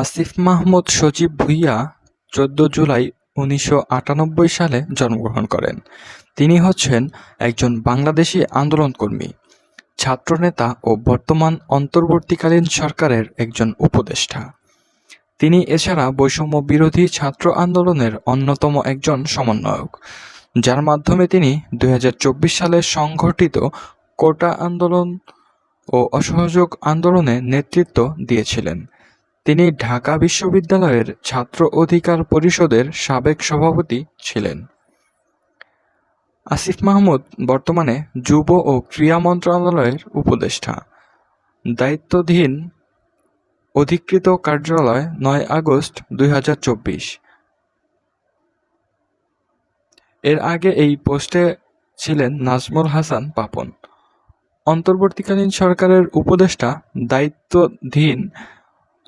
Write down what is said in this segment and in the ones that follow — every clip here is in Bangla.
আসিফ মাহমুদ সজীব ভুঁইয়া চোদ্দ জুলাই উনিশশো আটানব্বই সালে জন্মগ্রহণ করেন। তিনি হচ্ছেন একজন বাংলাদেশী আন্দোলনকর্মী, ছাত্রনেতা ও বর্তমান অন্তর্বর্তীকালীন সরকারের একজন উপদেষ্টা। তিনি এছাড়া বৈষম্য বিরোধী ছাত্র আন্দোলনের অন্যতম একজন সমন্বয়ক, যার মাধ্যমে তিনি দুই হাজার চব্বিশ সালে সংঘটিত কোটা আন্দোলন ও অসহযোগ আন্দোলনে নেতৃত্ব দিয়েছিলেন। তিনি ঢাকা বিশ্ববিদ্যালয়ের ছাত্র অধিকার পরিষদের সাবেক সভাপতি ছিলেন। আসিফ মাহমুদ বর্তমানে যুব ও ক্রীড়া মন্ত্রণালয়ের উপদেষ্টা। দায়িত্বধীন অধিকৃত কার্যালয় নয় আগস্ট দুই হাজার চব্বিশ। এর আগে এই পোস্টে ছিলেন নাজমুল হাসান পাপন। অন্তর্বর্তীকালীন সরকারের উপদেষ্টা, দায়িত্বাধীন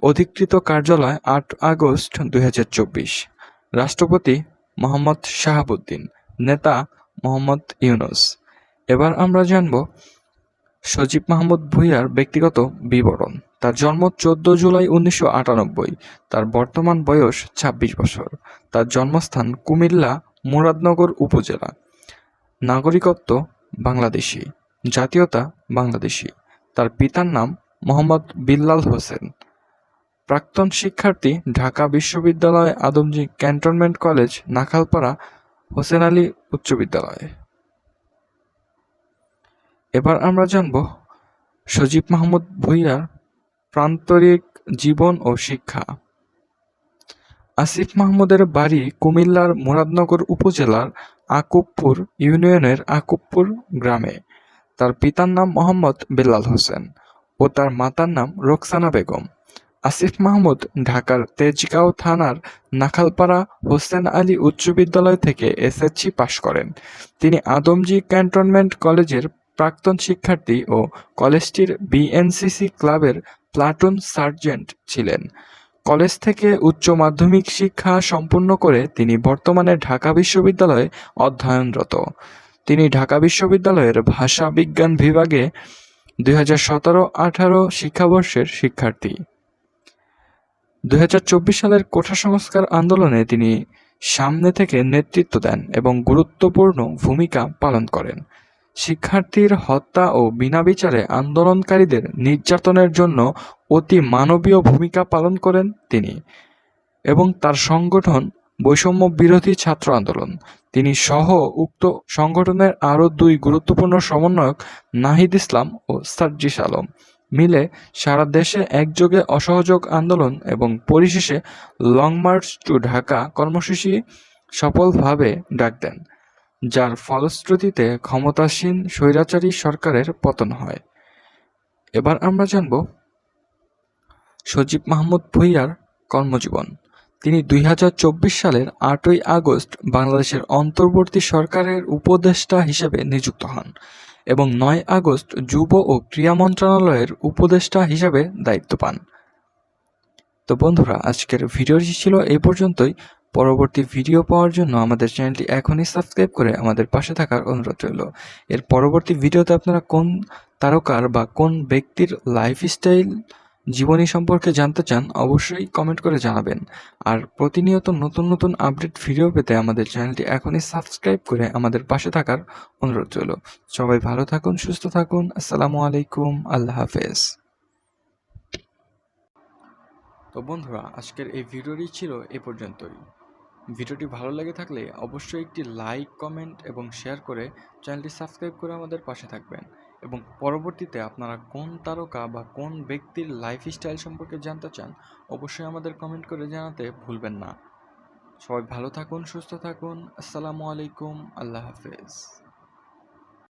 অধিকৃত কার্যালয় আট আগস্ট দুই হাজার চব্বিশ। রাষ্ট্রপতি মোহাম্মদ শাহাবুদ্দিন, নেতা মোহাম্মদ ইউনুস। এবার আমরা জানব সজীব মাহমুদ ভুঁইয়ার ব্যক্তিগত বিবরণ। তার জন্ম চোদ্দ জুলাই উনিশশো আটানব্বই, তার বর্তমান বয়স ২৬ বছর। তার জন্মস্থান কুমিল্লা, মুরাদনগর উপজেলা। নাগরিকত্ব বাংলাদেশি, জাতীয়তা বাংলাদেশি। তার পিতার নাম মোহাম্মদ বিল্লাল হোসেন। প্রাক্তন শিক্ষার্থী ঢাকা বিশ্ববিদ্যালয় আদমজী ক্যান্টনমেন্ট কলেজ, নাখালপাড়া, হোসেন আলী উচ্চ বিদ্যালয়। এবার আমরা জানব সজীব মাহমুদ ভুঁইয়ার প্রান্তরিক জীবন ও শিক্ষা। আসিফ মাহমুদের বাড়ি কুমিল্লার মুরাদনগর উপজেলার আকুবপুর ইউনিয়নের আকুবপুর গ্রামে। তার পিতার নাম মোহাম্মদ বেলাল হোসেন ও তার মাতার নাম রোকসানা বেগম। আসিফ মাহমুদ, ঢাকার তেজগাঁও থানার নাখালপাড়া হোসেন আলী উচ্চ বিদ্যালয় থেকে এসএসসি পাশ করেন। তিনি আদমজি ক্যান্টনমেন্ট কলেজের প্রাক্তন শিক্ষার্থী ও কলেজটির বিএনসিসি ক্লাবের প্লাটুন সার্জেন্ট ছিলেন। কলেজ থেকে উচ্চ মাধ্যমিক শিক্ষা সম্পূর্ণ করে তিনি বর্তমানে ঢাকা বিশ্ববিদ্যালয়ে অধ্যয়নরত। তিনি ঢাকা বিশ্ববিদ্যালয়ের ভাষা বিজ্ঞান বিভাগে দুই হাজার সতেরো আঠারো শিক্ষাবর্ষের শিক্ষার্থী। দুই হাজার চব্বিশ সালের কোঠা সংস্কার আন্দোলনে তিনি সামনে থেকে নেতৃত্ব দেন এবং গুরুত্বপূর্ণ ভূমিকা পালন করেন। শিক্ষার্থীর হত্যা ও বিনা বিচারে আন্দোলনকারীদের নির্যাতনের জন্য অতি মানবীয় ভূমিকা পালন করেন তিনি এবং তার সংগঠন বৈষম্য বিরোধী ছাত্র আন্দোলন। তিনি সহ উক্ত সংগঠনের আরও দুই গুরুত্বপূর্ণ সমন্বয়ক নাহিদ ইসলাম ও সার্জিস আলম। মিলে সারা দেশে একযোগে অসহযোগ আন্দোলন এবং পরিশেষে লং মার্চ টু ঢাকা কর্মসূচি সফলভাবে ডাক দেন, যার ফলশ্রুতিতে ক্ষমতাসীন স্বৈরাচারী সরকারের পতন হয়। এবার আমরা জানব সজীব মাহমুদ ভুইয়ার কর্মজীবন। তিনি দুই হাজার চব্বিশ সালের আটই আগস্ট বাংলাদেশের অন্তর্বর্তী সরকারের উপদেষ্টা হিসেবে নিযুক্ত হন। এবং নয় আগস্ট যুব ও ক্রীড়া মন্ত্রণালয়ের উপদেষ্টা হিসাবে দায়িত্ব পান। তো বন্ধুরা, আজকের ভিডিওটি ছিল এই পর্যন্তই। পরবর্তী ভিডিও পাওয়ার জন্য আমাদের চ্যানেলটি এখনই সাবস্ক্রাইব করে আমাদের পাশে থাকার অনুরোধ রইল। এর পরবর্তী ভিডিওতে আপনারা কোন তারকার বা কোন ব্যক্তির লাইফস্টাইল জীবনী সম্পর্কে জানতে চান, অবশ্যই কমেন্ট করে জানাবেন। আর প্রতিনিয়ত নতুন নতুন আপডেট ভিডিও পেতে আমাদের চ্যানেলটি এখনই সাবস্ক্রাইব করে আমাদের পাশে থাকার অনুরোধ রইল। সবাই ভালো থাকুন, সুস্থ থাকুন। আসসালামু আলাইকুম, আল্লাহ হাফেজ। তো বন্ধুরা, আজকের এই ভিডিওটি ছিল এ পর্যন্তই। ভিডিওটি ভালো লেগে থাকলে অবশ্যই একটি লাইক কমেন্ট এবং শেয়ার করে চ্যানেলটি সাবস্ক্রাইব করে আমাদের পাশে থাকবেন। এবং পরবর্তীতে আপনারা কোন তারকা বা কোন ব্যক্তির লাইফস্টাইল সম্পর্কে জানতে চান, অবশ্যই আমাদের কমেন্ট করে জানাতে ভুলবেন না। সবাই ভালো থাকুন, সুস্থ থাকুন। আসসালামু আলাইকুম। আল্লাহ হাফেজ।